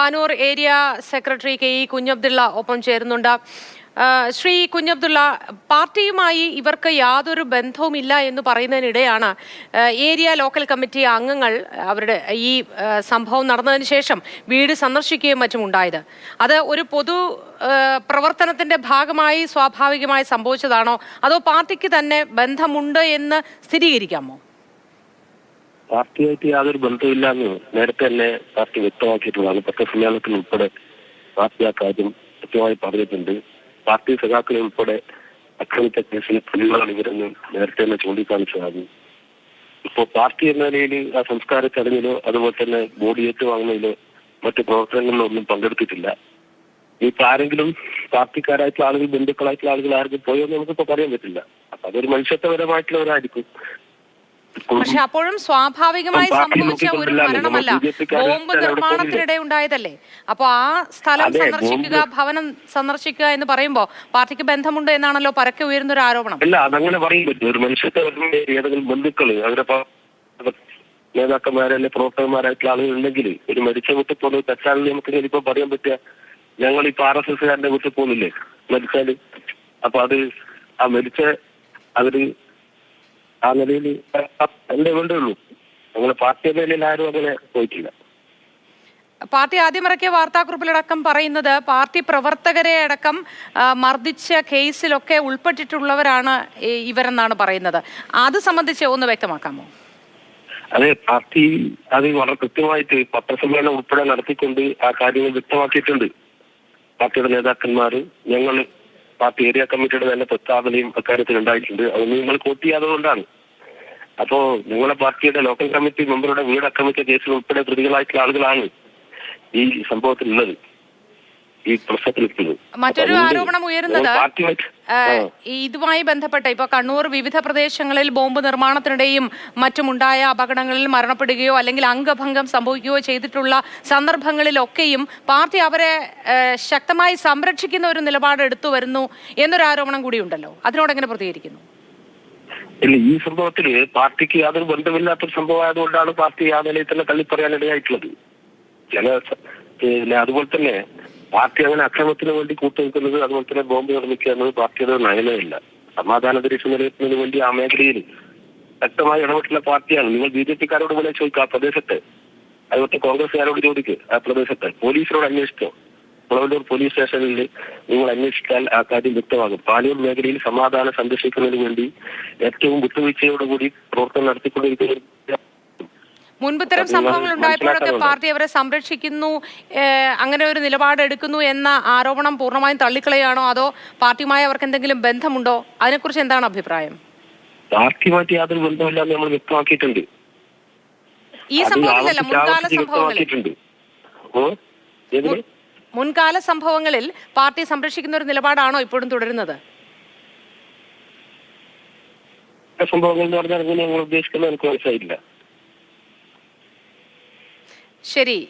Panoor area secretary K E Kunhabdulla ഒപ്പം ചേരുന്നുണ്ട്. ശ്രീ കുഞ്ഞബ്ദുള്ള പാർട്ടിയുമായി ഇവർക്ക് യാതൊരു ബന്ധവുമില്ല എന്ന് പറയുന്നതിനിടെയാണ് ഏരിയ ലോക്കൽ കമ്മിറ്റി അംഗങ്ങൾ അവരുടെ ഈ സംഭവം നടന്നതിന് ശേഷം വീട് സന്ദർശിക്കുകയും മറ്റും ഉണ്ടായത്. അത് ഒരു പൊതു പ്രവർത്തനത്തിന്റെ ഭാഗമായി സ്വാഭാവികമായി സംഭവിച്ചതാണോ? അതോ പാർട്ടിക്ക് തന്നെ ബന്ധമുണ്ട് എന്ന് സ്ഥിരീകരിക്കാമോ? പാർട്ടിയായിട്ട് യാതൊരു ബന്ധമില്ല എന്ന് നേരത്തെ തന്നെ പാർട്ടി വ്യക്തമാക്കിയിട്ടുള്ളതാണ്. പത്രസമ്മേളനത്തിൽ ഉൾപ്പെടെ പാർട്ടി ആ കാര്യം കൃത്യമായി പറഞ്ഞിട്ടുണ്ട്. പാർട്ടി സഖാക്കളെ ഉൾപ്പെടെ അക്രമിച്ച കേസിൽ പ്രതികളാണ് ഇവരെന്ന് നേരത്തെ തന്നെ ചൂണ്ടിക്കാണിച്ചതാണ് ഇപ്പോ പാർട്ടി എന്ന നിലയിൽ ആ സംസ്കാര ചടങ്ങിലോ അതുപോലെ തന്നെ ബോഡി ഏറ്റുവാങ്ങുന്നതിലോ മറ്റു പ്രവർത്തനങ്ങളിലോ ഒന്നും പങ്കെടുത്തിട്ടില്ല. ഇപ്പൊ ആരെങ്കിലും പാർട്ടിക്കാരായിട്ടുള്ള ആളുകൾ ബന്ധുക്കളായിട്ടുള്ള ആളുകൾ ആർക്കും പോയോ എന്ന് നമുക്കിപ്പോ പറയാൻ പറ്റില്ല. അപ്പൊ അതൊരു മനുഷ്യത്വപരമായിട്ടുള്ളവരായിരിക്കും. പക്ഷെ അപ്പോഴും സ്വാഭാവികമായി സംഭവിച്ച ഒരു മരണമല്ല. ബോംബ് നിർമ്മാണത്തിനിടെ ഉണ്ടായതല്ലേ? അപ്പൊ ആ സ്ഥലം സന്ദർശിക്കുക ഭവനം സന്ദർശിക്കുക എന്ന് പറയുമ്പോ പാർട്ടിക്ക് ബന്ധമുണ്ട് എന്നാണല്ലോ പരക്കെ ഉയരുന്ന ഒരു ആരോപണം. അല്ല അതങ്ങനെ പറയും പറ്റും. ഒരു ഏതെങ്കിലും ബന്ധുക്കൾ അവരെ പ- നേതാക്കന്മാരല്ലെ പ്രവർത്തകന്മാരായിട്ടുള്ള ആളുകൾ ഉണ്ടെങ്കിൽ ഒരു മരിച്ച വീട്ടിൽ പോകുന്നത് തെറ്റാണെന്ന് നമുക്ക് ഇനിയിപ്പോ ഇപ്പൊ പറയാൻ പറ്റുക ഞങ്ങൾ ഇപ്പൊ ആർ എസ് എസ്കാരന്റെ വീട്ടിൽ പോകുന്നില്ലേ മരിച്ചാൽ. അപ്പൊ അത് ആ മരിച്ച അവർ ആ നിലയിൽ എന്റെ വേണ്ടുള്ളൂ അങ്ങനെ പാർട്ടി എന്ന ആരും അങ്ങനെ പോയിട്ടില്ല. പാർട്ടി ആദ്യം ഇറക്കിയ വാർത്താക്കുറിപ്പിലടക്കം പറയുന്നത് പാർട്ടി പ്രവർത്തകരെ അടക്കം മർദ്ദിച്ച കേസിലൊക്കെ ഉൾപ്പെട്ടിട്ടുള്ളവരാണ് ഇവരെന്നാണ് പറയുന്നത്. അത് സംബന്ധിച്ച് ഒന്ന് വ്യക്തമാക്കാമോ? അതെ പാർട്ടി അത് വളരെ കൃത്യമായിട്ട് പത്രസമ്മേളനം ഉൾപ്പെടെ നടത്തിക്കൊണ്ട് ആ കാര്യങ്ങൾ വ്യക്തമാക്കിയിട്ടുണ്ട്. പാർട്ടിയുടെ നേതാക്കന്മാർ ഞങ്ങൾ പാർട്ടി ഏരിയ കമ്മിറ്റിയുടെ തന്നെ പ്രസ്താവനയും അക്കാര്യത്തിൽ ഉണ്ടായിട്ടുണ്ട് അത് നിങ്ങൾ കോട്ട് ചെയ്യാത്തതുകൊണ്ടാണ്. അപ്പോ നിങ്ങളെ പാർട്ടിയുടെ ലോക്കൽ കമ്മിറ്റി മെമ്പറുടെ വീട് ആക്രമിച്ച കേസിൽ ഉൾപ്പെടെ പ്രതികളായിട്ടുള്ള ആളുകളാണ് ഈ സംഭവത്തിലുള്ളത്. ഈ പ്രശ്നത്തിലെത്തുന്നത് മറ്റൊരു ആരോപണം ഉയരുന്നത് ഇതുമായി ബന്ധപ്പെട്ട ഇപ്പൊ കണ്ണൂർ വിവിധ പ്രദേശങ്ങളിൽ ബോംബ് നിർമ്മാണത്തിനിടെയും മറ്റുമുണ്ടായ അപകടങ്ങളിൽ മരണപ്പെടുകയോ അല്ലെങ്കിൽ അംഗഭംഗം സംഭവിക്കുകയോ ചെയ്തിട്ടുള്ള സന്ദർഭങ്ങളിലൊക്കെയും പാർട്ടി അവരെ ശക്തമായി സംരക്ഷിക്കുന്ന ഒരു നിലപാട് എടുത്തു വരുന്നു എന്നൊരു ആരോപണം കൂടിയുണ്ടല്ലോ. അതിനോട് എങ്ങനെ പ്രതികരിക്കുന്നു? ഇല്ല ഈ സംഭവത്തിൽ പാർട്ടിക്ക് യാതൊരു ബന്ധമില്ലാത്തൊരു സംഭവമായതുകൊണ്ടാണ് പാർട്ടി ആ നിലയിൽ തന്നെ തള്ളിപ്പറയാനിടയായിട്ടുള്ളത്. ചില പിന്നെ അതുപോലെ തന്നെ പാർട്ടി അങ്ങനെ അക്രമത്തിന് വേണ്ടി കൂട്ടുനിൽക്കുന്നത് അതുപോലെ തന്നെ ബോംബ് നിർമ്മിക്കുക എന്നത് പാർട്ടിയുടെ നയനമില്ല. സമാധാന അന്തരീക്ഷം നിലനിർത്തുന്നതിന് വേണ്ടി ആ മേഖലയിൽ ശക്തമായി ഇടപെട്ടുള്ള പാർട്ടിയാണ്. നിങ്ങൾ ബി ജെ പിക്കാരോട് പോലെ ചോദിക്കുക ആ പ്രദേശത്ത്. അതുപോലെ കോൺഗ്രസ്സുകാരോട് ചോദിക്കുക ആ പ്രദേശത്ത്. പോലീസിനോട് അന്വേഷിച്ചോ കുളവല്ലൂർ പോലീസ് സ്റ്റേഷനിൽ നിങ്ങൾ അന്വേഷിച്ചാൽ ആ കാര്യം വ്യക്തമാകും. പാലൂർ മേഖലയിൽ സമാധാനം സംരക്ഷിക്കുന്നതിന് വേണ്ടി ഏറ്റവും വിട്ടുവീഴ്ചയോടുകൂടി പ്രവർത്തനം നടത്തിക്കൊണ്ടിരിക്കുന്ന മുൻപ് ഇത്തരം സംഭവങ്ങൾ ഉണ്ടായപ്പോഴൊക്കെ പാർട്ടി അവരെ സംരക്ഷിക്കുന്നു അങ്ങനെ ഒരു നിലപാടെടുക്കുന്നു എന്ന ആരോപണം പൂർണമായും തള്ളിക്കളയാണോ അതോ പാർട്ടിയുമായി അവർക്ക് എന്തെങ്കിലും ബന്ധമുണ്ടോ? അതിനെക്കുറിച്ച് എന്താണ് അഭിപ്രായം? പാർട്ടിയുമായിട്ട് യാതൊരു ബന്ധമില്ല എന്ന് നമ്മൾ വ്യക്തമാക്കിയിട്ടുണ്ട്. ഈ ആവർത്തിച്ച് മുൻകാല ആവർത്തിച്ച് മുൻകാല സംഭവങ്ങളിൽ പാർട്ടി സംരക്ഷിക്കുന്ന ഒരു നിലപാടാണോ ഇപ്പോഴും തുടരുന്നത്? സംഭവങ്ങൾ എന്ന് പറഞ്ഞാൽ ഞങ്ങൾ ഉദ്ദേശിക്കുന്നത് എനിക്ക് മനസ്സിലായില്ല ശരി.